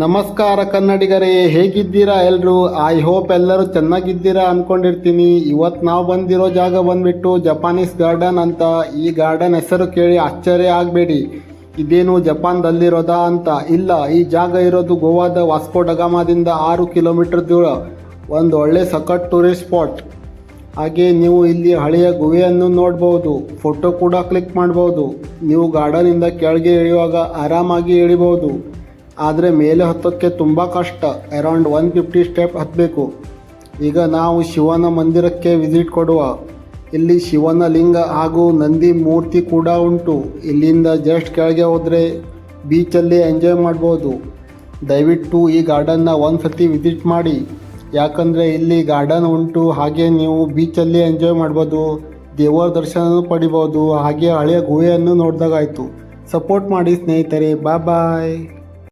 ನಮಸ್ಕಾರ ಕನ್ನಡಿಗರೇ, ಹೇಗಿದ್ದೀರಾ ಎಲ್ಲರೂ ಐ ಹೋಪ್ ಎಲ್ಲರೂ ಚೆನ್ನಾಗಿದ್ದೀರಾ ಅನ್ಕೊಂಡಿರ್ತೀನಿ. ಇವತ್ತು ನಾವು ಬಂದಿರೋ ಜಾಗ ಬಂದ್ಬಿಟ್ಟು ಜಪಾನೀಸ್ ಗಾರ್ಡನ್ ಅಂತ. ಈ ಗಾರ್ಡನ್ ಹೆಸರು ಕೇಳಿ ಆಶ್ಚರ್ಯ ಆಗಬೇಡಿ. ಇದೇನು ಜಪಾನ್ದಲ್ಲಿರೋದಾ ಅಂತ. ಇಲ್ಲ, ಈ ಜಾಗ ಇರೋದು ಗೋವಾದ ವಾಸ್ಕೋ ಡಗಾಮಾದಿಂದ ಆರು ಕಿಲೋಮೀಟರ್ ದೂರ. ಒಂದು ಒಳ್ಳೆ ಸಖತ್ ಟೂರಿಸ್ಟ್ ಸ್ಪಾಟ್ ಹಾಗೆ ನೀವು ಇಲ್ಲಿ ಹಳೆಯ ಗುಹೆಯನ್ನು ನೋಡ್ಬೋದು. ಫೋಟೋ ಕೂಡ ಕ್ಲಿಕ್ ಮಾಡ್ಬೋದು. ನೀವು ಗಾರ್ಡನಿಂದ ಕೆಳಗೆ ಇಳಿಯುವಾಗ ಆರಾಮಾಗಿ ಇಳಿಬೋದು ಆದರೆ ಮೇಲೆ ಹತ್ತೋಕ್ಕೆ ತುಂಬ ಕಷ್ಟ. ಅರೌಂಡ್ ಒನ್ ಫಿಫ್ಟಿ ಸ್ಟೆಪ್ ಹತ್ತಬೇಕು ಈಗ ನಾವು ಶಿವನ ಮಂದಿರಕ್ಕೆ ವಿಸಿಟ್ ಕೊಡುವ. ಇಲ್ಲಿ ಶಿವನ ಲಿಂಗ ಹಾಗೂ ನಂದಿ ಮೂರ್ತಿ ಕೂಡ ಉಂಟು. ಇಲ್ಲಿಂದ ಜಸ್ಟ್ ಕೆಳಗೆ ಹೋದರೆ ಬೀಚಲ್ಲಿ ಎಂಜಾಯ್ ಮಾಡ್ಬೋದು. ದಯವಿಟ್ಟು ಈ ಗಾರ್ಡನ್ನ ಒಂದು ಸತಿ ವಿಸಿಟ್ ಮಾಡಿ. ಯಾಕಂದರೆ ಇಲ್ಲಿ ಗಾರ್ಡನ್ ಉಂಟು, ಹಾಗೆ ನೀವು ಬೀಚಲ್ಲಿ ಎಂಜಾಯ್ ಮಾಡ್ಬೋದು. ದೇವರ ದರ್ಶನ ಪಡಿಬೋದು. ಹಾಗೆ ಹಳೆಯ ಗುಹೆಯನ್ನು ನೋಡಿದಾಗಾಯಿತು. ಸಪೋರ್ಟ್ ಮಾಡಿ ಸ್ನೇಹಿತರೆ ಬಾಯ್ ಬಾಯ್